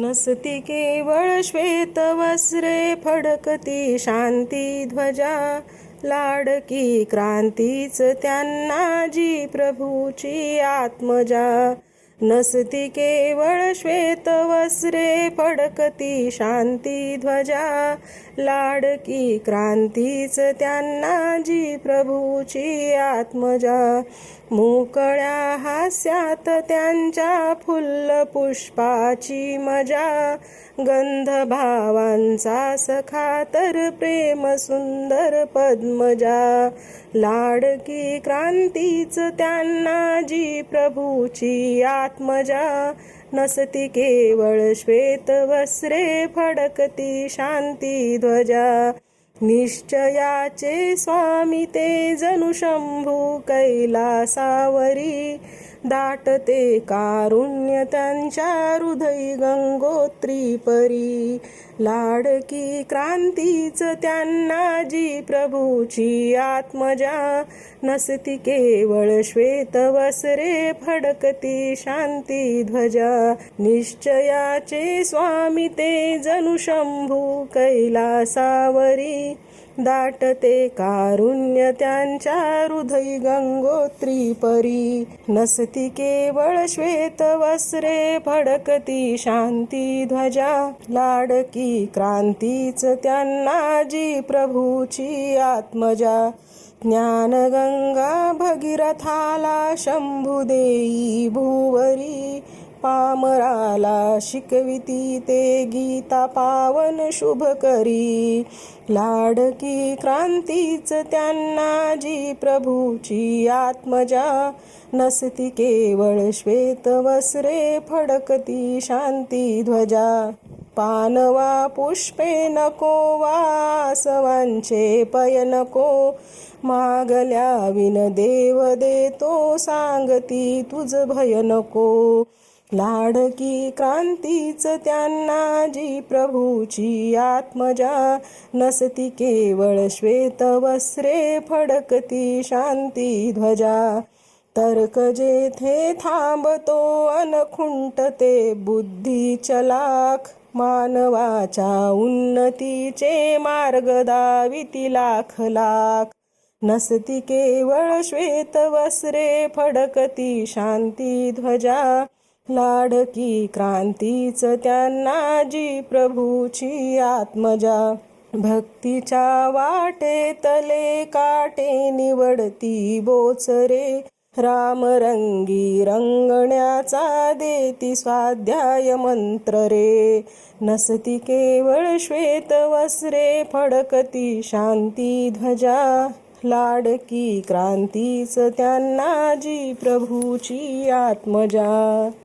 नसती केवळ श्वेत वस्रे फडकती शांती ध्वजा लाडकी क्रांतीच त्यांना जी प्रभूची आत्मजा. नसती केवळ श्वेत वस्त्रे फडकती शांती ध्वजा लाडकी क्रांतीच त्यांना जी प्रभूची आत्मजा. मोकळ्या हास्यात त्यांच्या फुल्ल पुष्पाची मजा. गंध भावांचा सखा तर प्रेम सुंदर पद्मजा. लाडकी क्रांतीच त्यांना जी प्रभूची आत्मजा नसती केवळ श्वेत वस्त्रे फडकती शांती ध्वजा. निश्चयाचे स्वामी ते जनु शंभू कैलासावरी. दाटते कारुण्य त्यांच्या हृदय गंगोत्री परी. लाडकी क्रांतीच त्यांना जी प्रभूची आत्मजा नसती केवळ श्वेत वसरे फडकती शांती ध्वजा. निश्चयाचे स्वामी ते जणू शंभू कैलासावरी. दाटते कारुण्य त्यांच्या हृदय गंगोत्री परी. नसती ती केवळ श्वेत वस्त्रे फडकती शांती ध्वजा. लाडकी क्रांतीच त्यांना जी प्रभूची आत्मजा. ज्ञानगंगा भगीरथाला शंभू देई भूवरी. पामराला शिकविती ते गीता पावन शुभ करी. लाडकी क्रांतीच त्यांना जी प्रभूची आत्मजा नसती केवळ श्वेत वस्रे फडकती शांती ध्वजा. पानवा पुष्पे नको वासवांचे पय नको. मागल्या विन देव देतो सांगती तुझ भय नको. लाडकी क्रांतीच त्यांना जी प्रभूची आत्मजा नसती केवळ श्वेत वस्त्रे फडकती शांती ध्वजा. तर्क जेथे थांबतो अनखुंटते बुद्धी चलाख मानवाच्या उन्नतीचे मार्ग दाविती लाख लाख. नसती केवळ श्वेत वस्त्रे फडकती शांती ध्वजा. लाडकी क्रांतीच त्यांना जी प्रभूची आत्मजा. भक्तीच्या वाटे तले काटे निवडती बोचरे. रामरंगी रंगण्याचा देती स्वाध्याय मंत्र रे. नसती केवळ श्वेत वस्त्रे फडकती शांती ध्वजा. लाडकी क्रांतीच त्यांना जी प्रभूची आत्मजा.